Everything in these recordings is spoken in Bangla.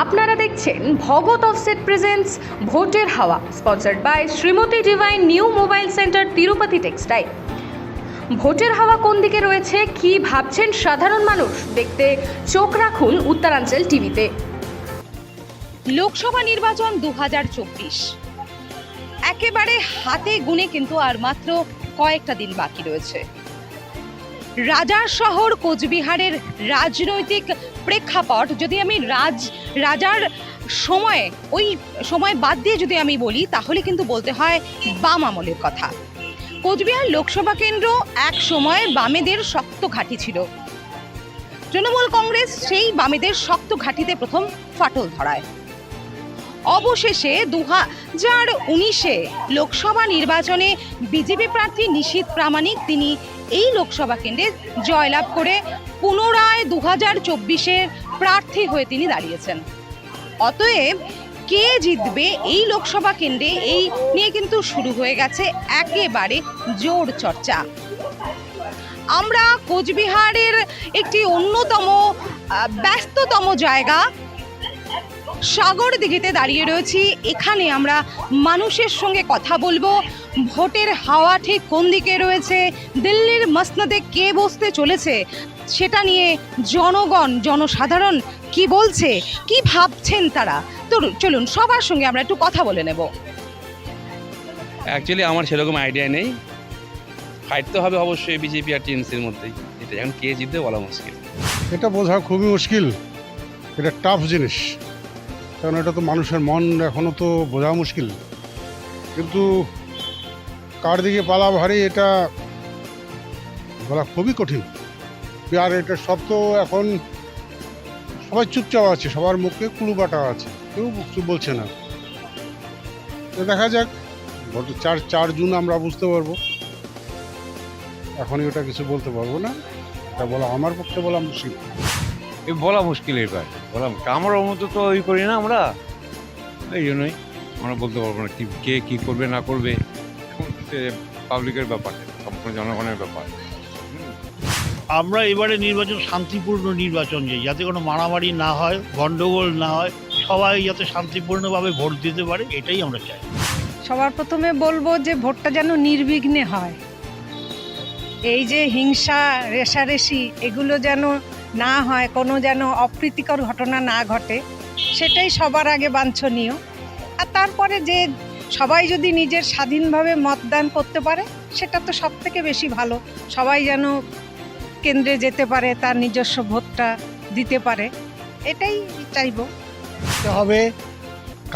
আপনারা দেখছেন ভগত অফসেট প্রেজেন্টস ভোটের হাওয়া sponsored by Shrimati divine new mobile centre Tirupati textile ভোটের হাওয়া কোন দিকে রয়েছে, কি ভাবছেন সাধারণ মানুষ? দেখতে চোখ রাখুন উত্তরাঞ্চল টিভিতে। লোকসভা নির্বাচন দু হাজার চব্বিশ। একেবারে হাতে গুনে কিন্তু আর মাত্র কয়েকটা দিন বাকি রয়েছে। রাজার শহর কোচবিহারের রাজনৈতিক প্রেক্ষাপট। যদি আমি রাজ, রাজার সময়, ওই সময় বাদ দিয়ে যদি আমি বলি, তাহলে কিন্তু বলতে হয় বাম আমলের কথা। কোচবিহার লোকসভা কেন্দ্র এক সময় বামেদের শক্ত ঘাঁটি ছিল। তৃণমূল কংগ্রেস সেই বামেদের শক্ত ঘাঁটিতে প্রথম ফাটল ধরায়। অবশেষে দু হাজার উনিশে লোকসভা নির্বাচনে বিজেপি প্রার্থী নিশীত প্রামাণিক তিনি এই লোকসভা কেন্দ্রে জয়লাভ করে পুনরায় দু হাজার চব্বিশের প্রার্থী হয়ে তিনি দাঁড়িয়েছেন। অতএব কে জিতবে এই লোকসভা কেন্দ্রে এই নিয়ে কিন্তু শুরু হয়ে গেছে একেবারে জোর চর্চা। আমরা কোচবিহারের একটি অন্যতম ব্যস্ততম জায়গা সাগর দিঘিতে দাঁড়িয়ে রয়েছি। এখানে আমরা মানুষের সঙ্গে কথা বলব। ভোটের হাওয়া ঠিক কোন দিকে রয়েছে? দিল্লির মসনদে কে বসতে চলেছে? সেটা নিয়ে জনগণ জনসাধারণ কি বলছে? কি ভাবছেন তারা? তো চলুন সবার সঙ্গে আমরা একটু কথা বলে নেব। অ্যাকচুয়ালি আমার সেরকম আইডিয়া নেই। ফাইট তো হবে অবশ্যই বিজেপি আর টিএমসির মধ্যেই। এটা এখন কে জিতবে বলা মুশকিল। এটা বোঝা খুবই মুশকিল। এটা টাফ জিনিস। কারণ এটা তো মানুষের মন এখনও তো বোঝা মুশকিল। কিন্তু কার দিকে পালা ভারী এটা বলা খুবই কঠিন। আর এটা সব তো এখন সবাই চুপচাপ আছে, সবার মুখে কুলু বাটা আছে, কেউ কিছু বলছে না। দেখা যাক চার চার জুন আমরা বুঝতে পারব। এখনই ওটা কিছু বলতে পারব না, এটা বলা আমার পক্ষে বলা মুশকিল। এ বলা মুশকিল এবার বলা আমার মতো তো ওই করি না আমরা। এই জন্যই আমরা বলতে পারব না কি কে কী করবে না করবে। পাবলিকের ব্যাপার সম্পূর্ণ জনগণের ব্যাপার। আমরা এবারে নির্বাচন শান্তিপূর্ণ নির্বাচন চাই যাতে কোনো মারামারি না হয় গন্ডগোল না হয়। সবাই যাতে শান্তিপূর্ণভাবে ভোট দিতে পারে এটাই আমরা চাই। সবার প্রথমে বলব যে ভোটটা যেন নির্বিঘ্নে হয়। এই যে হিংসা রেশারেশি এগুলো যেন না হয় কোনো যেন অপ্রীতিকর ঘটনা না ঘটে, সেটাই সবার আগে বাঞ্ছনীয়। আর তারপরে যে সবাই যদি নিজের স্বাধীনভাবে মতদান করতে পারে, সেটা তো সব থেকে বেশি ভালো। সবাই যেন কেন্দ্রে যেতে পারে, তার নিজস্ব ভোটটা দিতে পারে, এটাই চাইব। হবে,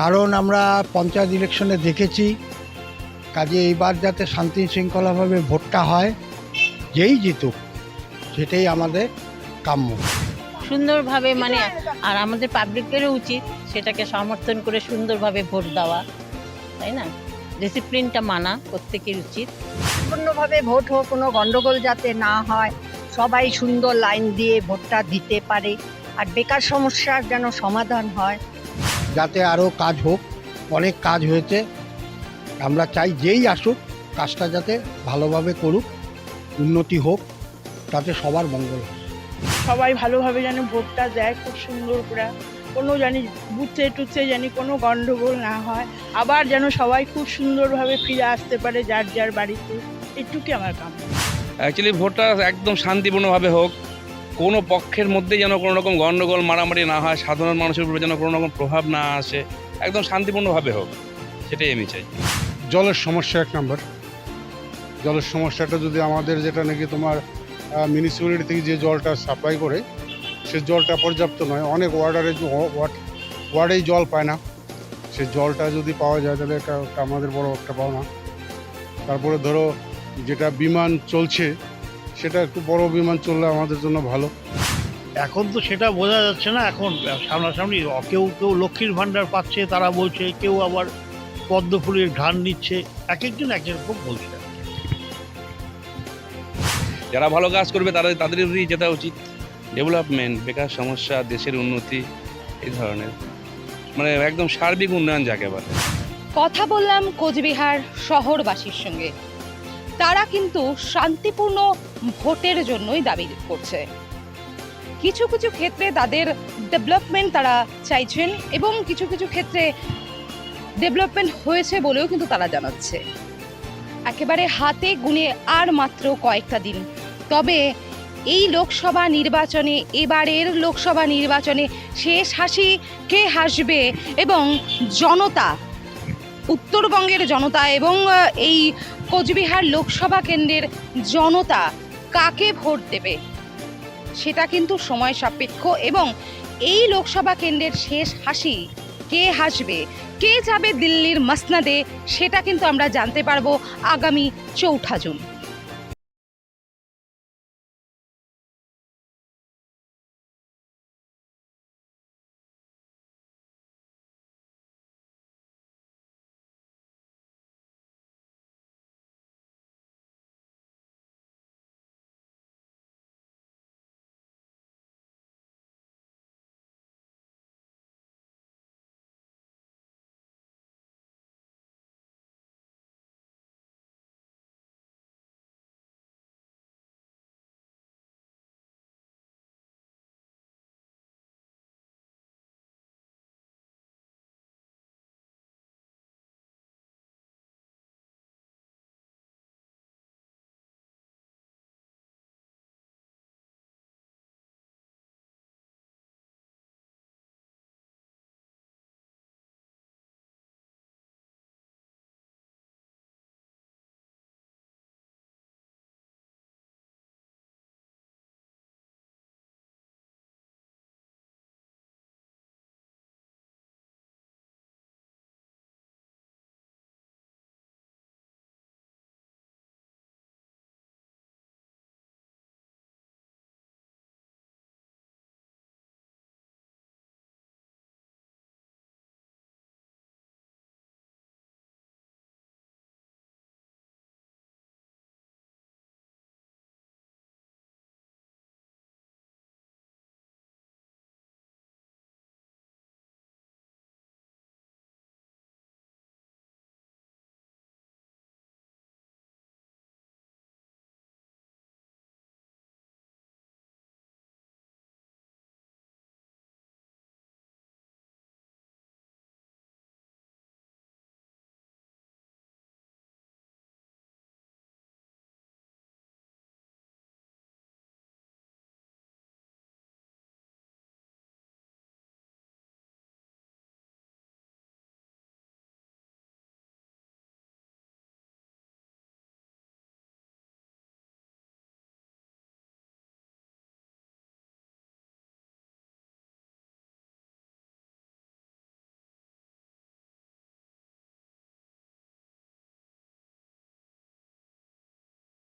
কারণ আমরা পঞ্চায়েত ইলেকশনে দেখেছি, কাজে এইবার যাতে শান্তি শৃঙ্খলাভাবে ভোটটা হয়, যেই জিতুক, সেটাই আমাদের কাম্য। সুন্দরভাবে মানে আর আমাদের পাবলিকেরও উচিত সেটাকে সমর্থন করে সুন্দরভাবে ভোট দেওয়া তাই না? ডিসিপ্লিনটা মানা প্রত্যেকের উচিত। সম্পূর্ণভাবে ভোট হোক কোনো গন্ডগোল যাতে না হয় সবাই সুন্দর লাইন দিয়ে ভোটটা দিতে পারে আর বেকার সমস্যার যেন সমাধান হয়। যাতে আরও কাজ হোক অনেক কাজ হয়েছে আমরা চাই যেই আসুক কাজটা যাতে ভালোভাবে করুক উন্নতি হোক তাতে সবার মঙ্গল হয় সবাই ভালোভাবে যেন ভোটটা দেয় খুব সুন্দর করে। কোনো জানি বুথে টুথে জানি কোনো গন্ডগোল না হয়। আবার যেন সবাই খুব সুন্দরভাবে ফিরে আসতে পারে যার যার বাড়িতে। এটুকুই আমার কাম অ্যাকচুয়ালি ভোটটা একদম শান্তিপূর্ণভাবে হোক কোনো পক্ষের মধ্যে যেন কোনো রকম গণ্ডগোল মারামারি না হয় সাধারণ মানুষের উপরে যেন কোনো রকম প্রভাব না আসে একদম শান্তিপূর্ণভাবে হোক সেটাই আমি চাই। জলের সমস্যা এক নম্বর। জলের সমস্যাটা যদি আমাদের যেটা নাকি তোমার মিউনিসিপ্যালিটি থেকে যে জলটা সাপ্লাই করে, সে জলটা পর্যাপ্ত নয়। অনেক ওয়ার্ডারে ওয়ার্ডেই জল পায় না। সে জলটা যদি পাওয়া যায়, তাহলে একটা আমাদের বড় একটা পাওনা। তারপরে ধরো, যেটা বিমান চলছে, সেটা একটু বড় বিমান চললে আমাদের জন্য ভালো। এখন তো সেটা বোঝা যাচ্ছে না। এখন সামনাসামনি কেউ কেউ লক্ষ্মীর ভাণ্ডার পাচ্ছে, তারা বলছে, কেউ আবার পদ্ম ফুলের ঘ্রাণ নিচ্ছে। এক একজন এক এক রকম বলছে। যারা ভালো কাজ করবে তাদের তাদের উপরেই যেতে উচিত। ডেভেলপমেন্ট বেকার সমস্যা, দেশের উন্নতি, এই ধরনের। মানে একদম সার্বিক উন্নয়ন যাকে বলে। কথা বললাম কোচবিহার শহরবাসীর সঙ্গে। তারা কিন্তু শান্তিপূর্ণ ভোটের জন্যই দাবি করছে। কিছু কিছু ক্ষেত্রে তাদের ডেভেলপমেন্ট তারা চাইছেন এবং কিছু কিছু ক্ষেত্রে ডেভেলপমেন্ট হয়েছে বলেও কিন্তু তারা জানাচ্ছে। একেবারে হাতে গুনে আর মাত্র কয়েকটা দিন তবে এই লোকসভা নির্বাচনে, এবারের লোকসভা নির্বাচনে শেষ হাসি কে হাসবে এবং জনতা, উত্তরবঙ্গের জনতা এবং এই কোচবিহার লোকসভা কেন্দ্রের জনতা কাকে ভোট দেবে? সেটা কিন্তু সময় সাপেক্ষ এবং এই লোকসভা কেন্দ্রের শেষ হাসি কে হাসবে? কে যাবে দিল্লির মাসনাদে? সেটা কিন্তু আমরা জানতে পারব আগামী চৌঠা জুন।